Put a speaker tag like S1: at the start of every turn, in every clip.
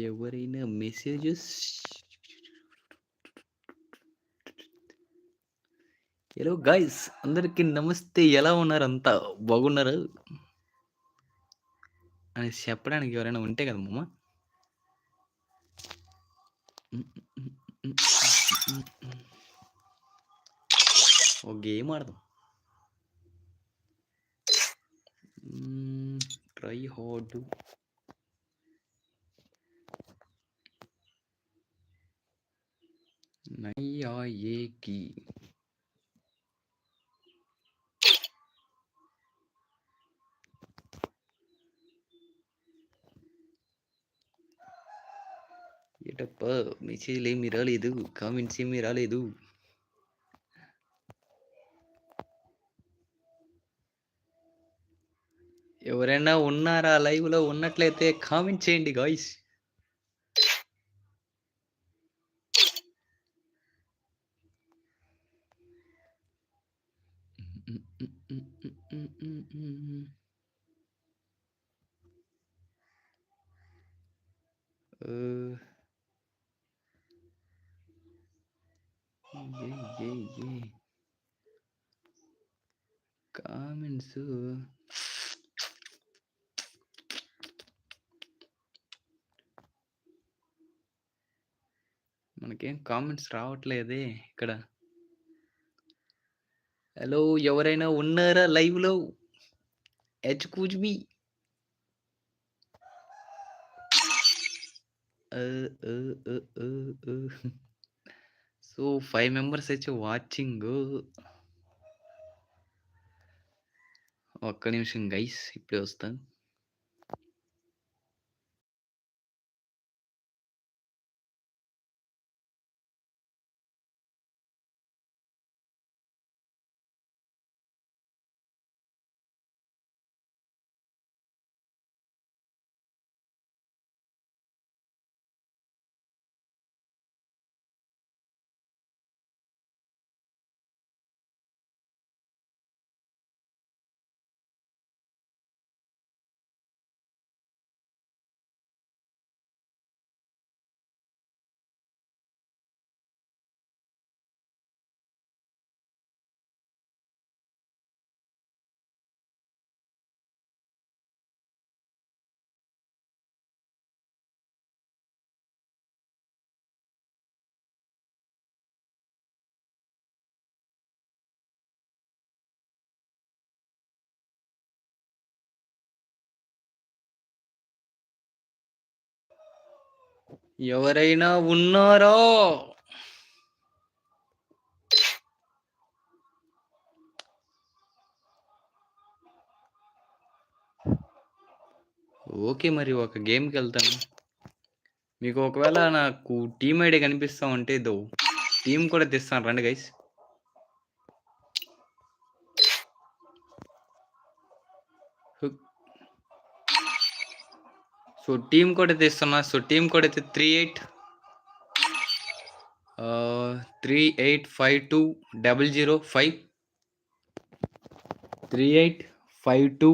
S1: ఎవరైనా messages hello guys అందరికీ నమస్తే. ఎలా ఉన్నారు అంతా? బాగున్నారా? అని చెప్పడానికి ఎవరైనా ఉంటే కదా మామ. ఒక గేమ్ ఆడదాం. ట్రై హార్డ్ నయ్యా ఏకి ఏటప్ప మెసేజ్లు ఏమి రాలేదు కామెంట్స్ ఏమీ రాలేదు ఎవరైనా ఉన్నారా లైవ్లో ఉన్నట్లయితే కామెంట్ చేయండి గాయ్స్ Uh, ఏ ఏ ఏ కామెంట్స్ మనకేం కామెంట్స్ రావట్లేదే ఇక్కడ హలో ఎవరైనా ఉన్నారా లైవ్లో హెచ్ కూజ్బి సో ఫైవ్ మెంబర్స్ వచ్చి వాచింగ్. ఒక్క నిమిషం గైస్ ఇప్పుడే వస్తాను. ఎవరైనా ఉన్నారా? ఓకే మరి ఒక గేమ్కి వెళ్తాను. మీకు ఒకవేళ నాకు టీమ్ ఐడి కనిపిస్తా ఉంటే దో టీం కూడా తెస్తాను. రండి గైస్. సో టీం కూడా తెస్తున్నా సో టీం కూడా అయితే three eight three eight five two double zero five. Three eight five two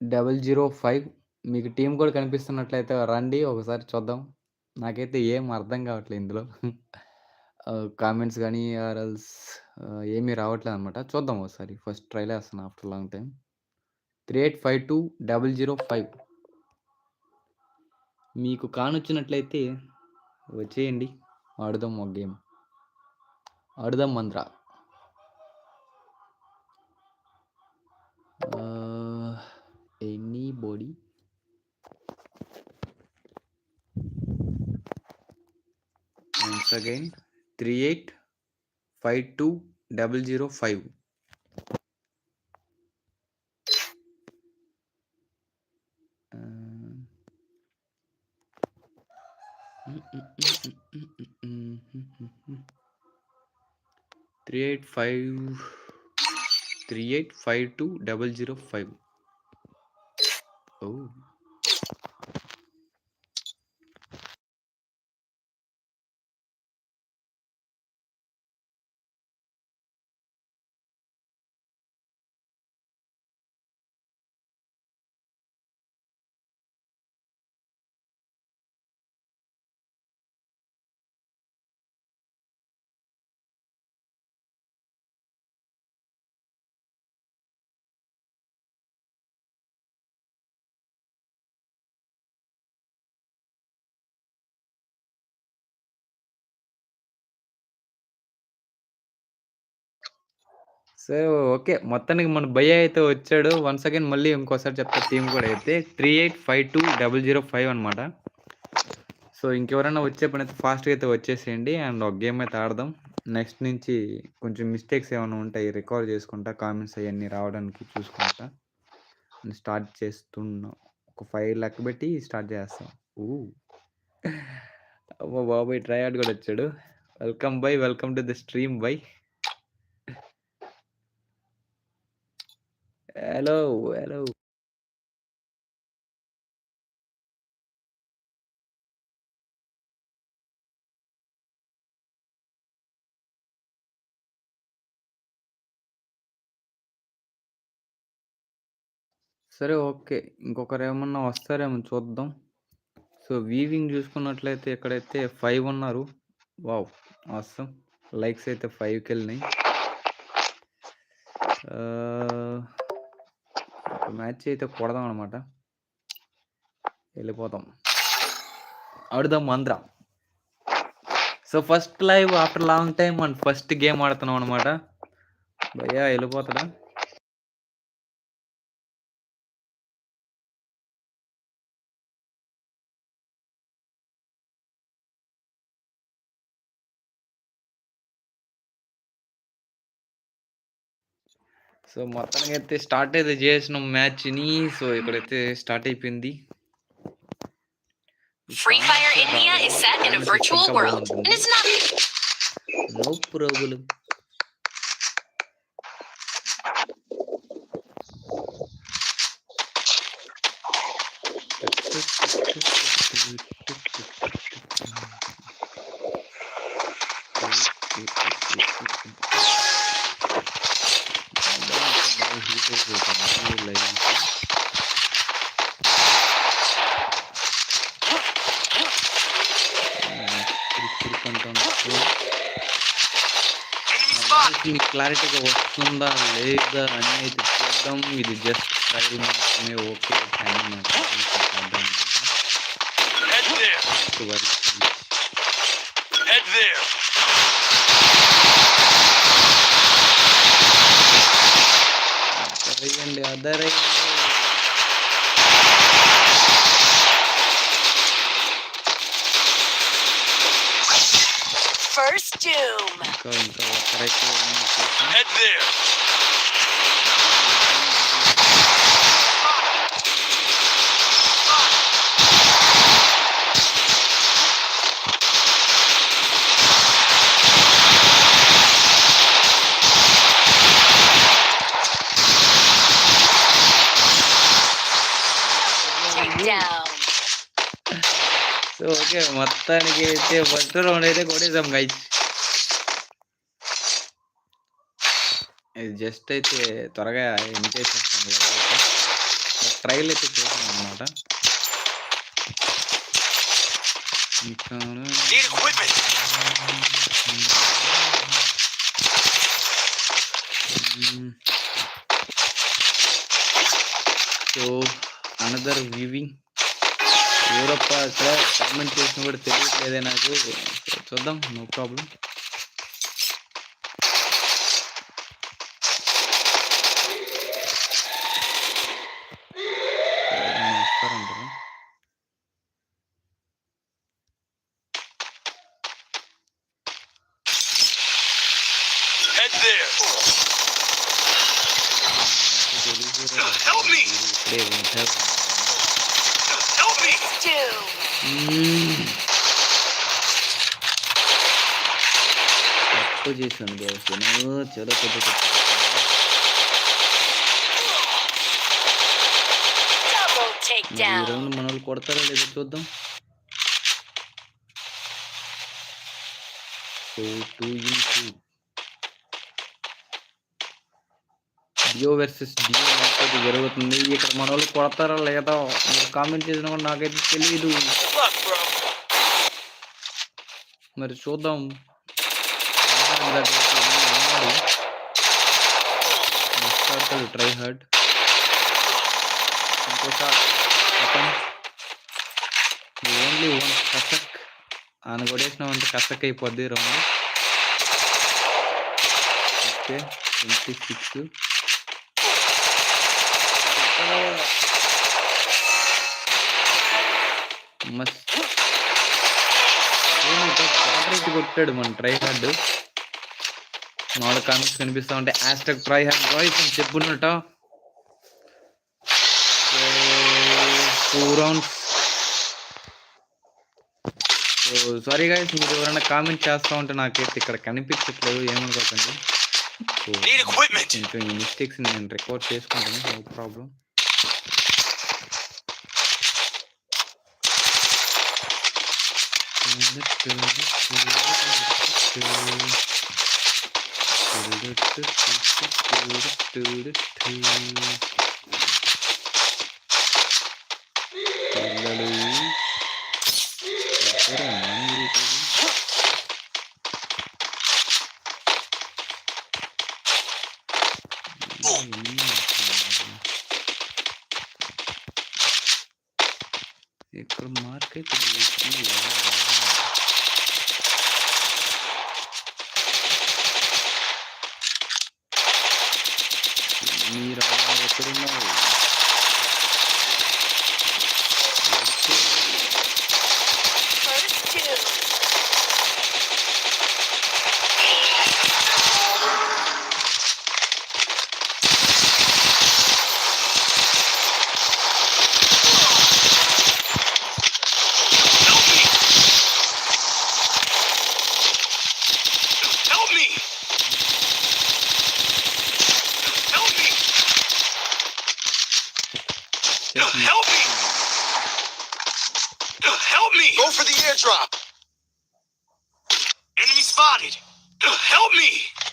S1: double zero five. మీకు టీం కూడా కనిపిస్తున్నట్లయితే రండి ఒకసారి చూద్దాం. నాకైతే ఏం అర్థం కావట్లేదు ఇందులో. కామెంట్స్ కానీ ఆర్ఎల్స్ ఏమీ రావట్లేదు అనమాట చూద్దాం ఒకసారి. ఫస్ట్ ట్రైల్ వేస్తాను after long time. Three eight five two double zero five. మీకు కానొచ్చినట్లయితే వచ్చేయండి. ఆడుదాం ఒక గేమ్. ఆడుదాం మంత్ర. Anybody. Again three eight five two double zero five. 385 3852005 oh. So, okay. మొత్తానికి మన భయ అయితే వచ్చాడు. వన్స్ అగైన్ మళ్ళీ ఇంకోసారి చెప్తా టీమ్ కూడా అయితే 3852 అనమాట. సో, ఇంకెవరైనా వచ్చే అయితే ఫాస్ట్‌గా అయితే వచ్చేసేయండి. అండ్ ఒక గేమ్ అయితే ఆడదాం. నెక్స్ట్ నుంచి కొంచెం మిస్టేక్స్ ఏమైనా ఉంటాయి రికవర్ చేసుకుంటా. కామెంట్స్ అవన్నీ రావడానికి చూసుకుంటా. స్టార్ట్ చేస్తున్నాం. ఒక ఫైవ్ లెక్క పెట్టి స్టార్ట్ చేస్తాం. ఊ అమ్మ ట్రై ఆడ్ కూడా వచ్చాడు. Welcome bye. Welcome to the stream bye. Hello. Hello. సరే ఓకే. ఇంకొకరేమన్నా వస్తారేమో చూద్దాం. సో, వీవింగ్ చూసుకున్నట్లయితే ఇక్కడైతే 5 ఉన్నారు. వావ్! ఆసమ్. లైక్స్ అయితే 5కెళ్ళినాయి. ఆహ్, మ్యాచ్ అయితే కొడదాం అనమాట. వెళ్ళిపోతాం ఆడుదాం Andhra. So, first live after long time and first game ఆడుతున్నాం అనమాట. భయ్యా వెళ్ళిపోతాడా సో, మొత్తానికైతే స్టార్ట్ అయితే చేసినాం మ్యాచ్‌ని. సో, ఇక్కడైతే స్టార్ట్ అయిపోయింది.
S2: Free Fire India is set in a virtual world and it's not
S1: no మీకు క్లారిటీగా వస్తుందా లేదా అని అయితే చూద్దాం. ఇది జస్ట్ ట్రయల్ మాత్రమే. ఓకే. నాకు
S2: first Doom.
S3: Head there.
S1: Okay మొత్తానికి అయితే ఫస్ట్ రౌండ్ అయితే కొట్టేసాం గైస్ ఇది జస్ట్ అయితే త్వరగా ఎండ్ చేసేస్తాం ట్రయల్ అయితే చేసాం అనమాట ఇంకా
S3: Need equipment.
S1: So another viewing Europe అక్కడ కామెంట్ చేసిన కూడా తెలియట్లేదే నాకు చూద్దాం నో ప్రాబ్లం. Help
S3: me!
S1: తప్పు చేసాను పెద్ద మన వాళ్ళు కొడతారా లేదా చూద్దాం. Two two in two duo versus duo match అయితే జరుగుతుంది. ఇక్కడ మన వాళ్ళు కొడతారా లేదా మీరు కామెంట్ చేసిన కూడా నాకైతే తెలియదు మరి చూద్దాం. ట్రై హార్డ్ ఇంకొక ఓన్లీ వన్ కసక్. ఆయన కొట్టేసినామంటే కసక్ అయిపోద్ది. రౌండ్. ఓకే ట్వంటీ సిక్స్ మస్త్. కొట్టాడు మన ట్రై హార్డ్ మామూలు కామెంట్స్ కనిపిస్తా ఉంటే హ్యాష్టాగ్ ట్రై హార్డ్ బాయ్స్ అని చెప్పున్నట. Two rounds so sorry guys మీరు ఎవరైనా కామెంట్ చేస్తా ఉంటే నాకైతే ఇక్కడ కనిపించట్లేదు ఏమనుకోకండి. మిస్టేక్స్ నేను రికార్డ్ చేసుకుంటాను నో ప్రాబ్లం ఇక్కడ
S3: spotted. Help me.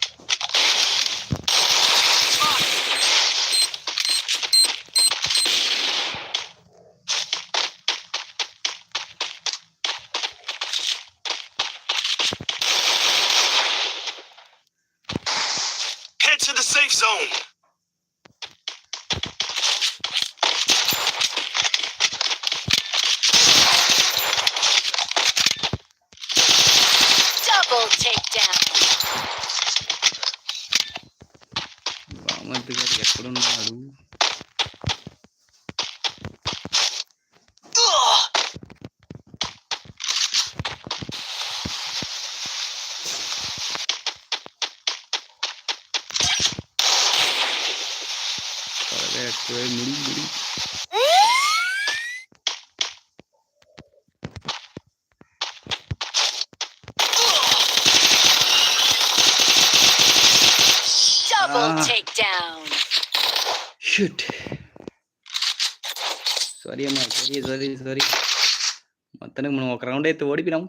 S1: రామంత్ గారు ఎక్కడున్నాడు
S3: Ugh.
S1: త్వరగా ఎక్కువ ముడి sorry అమ్మా సారీ సారీ సారీ మొత్తానికి మనం ఒక రౌండ్ అయితే ఓడిపోయినాం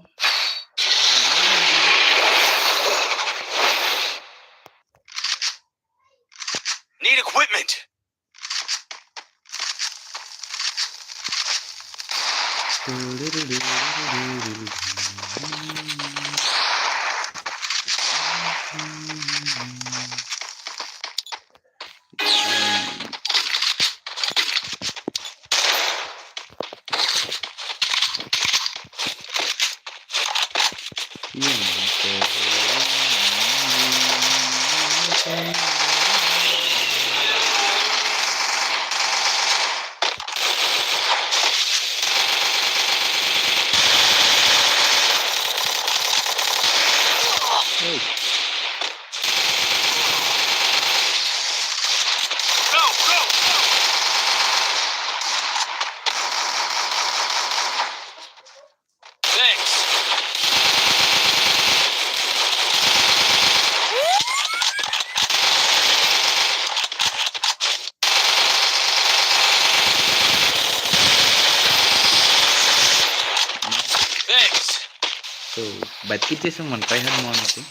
S1: Yeah. బతికిచ్చేసాం మన హార్డ్ మోడల్కి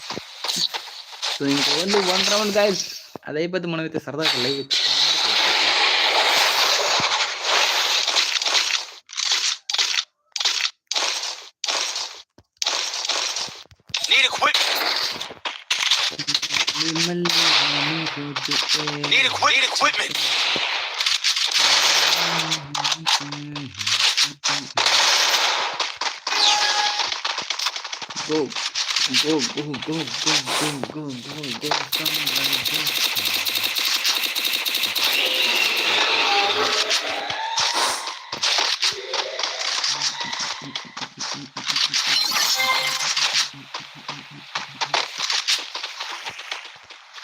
S1: సో ఇంకా ఓన్లీ వన్ రౌండ్ గాయస్ అది అయిపోతే మనం అయితే సరదాగా live
S3: Need equipment. Need equipment.
S1: Go, go, go, go, go, go, go, go, go, sunrise, go.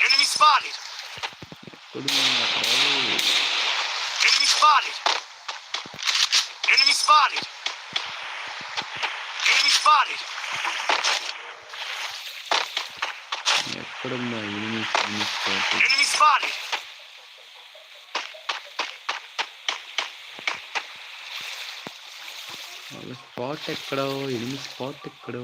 S3: Enemy spotted. Enemy spotted.
S1: ఎక్కడుందో ఎనిమిస్ ఎనిమిస్
S3: Enemy spotted.
S1: వాళ్ళ స్పాట్ ఎక్కడో ఎనిమిది స్పాట్ ఎక్కడో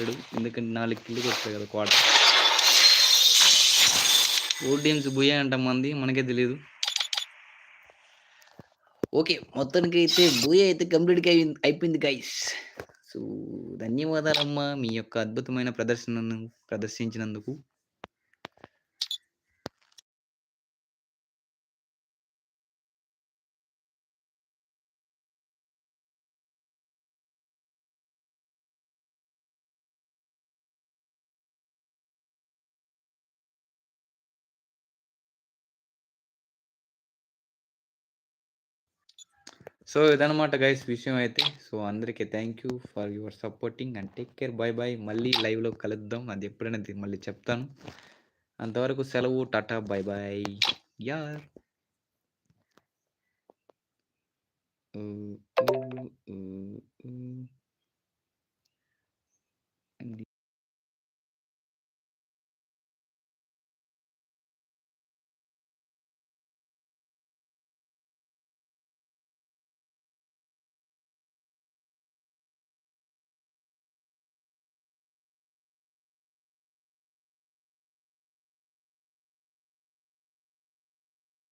S1: ట్రై ఎందుకంటే నాలుగు కిందకి వస్తాయి కదా క్వార్టర్ ఓ టీమ్స్ బుయ్యా అంటాం మంది మనకే తెలియదు ఓకే మొత్తానికి అయితే బూయ అయితే కంప్లీట్గా అయిపోయింది గైస్ సో ధన్యవాదాలమ్మా మీ యొక్క అద్భుతమైన ప్రదర్శనను ప్రదర్శించినందుకు. సో ఇదనమాట గైస్ విషయం అయితే. సో అందరికీ thank you for your supporting and take care bye bye మళ్ళీ లైవ్లో కలుద్దాం. అది ఎప్పుడైనా మళ్ళీ చెప్తాను. అంతవరకు సెలవు. టాటా. బాయ్ బాయ్ యార్ ఊ, ఊ.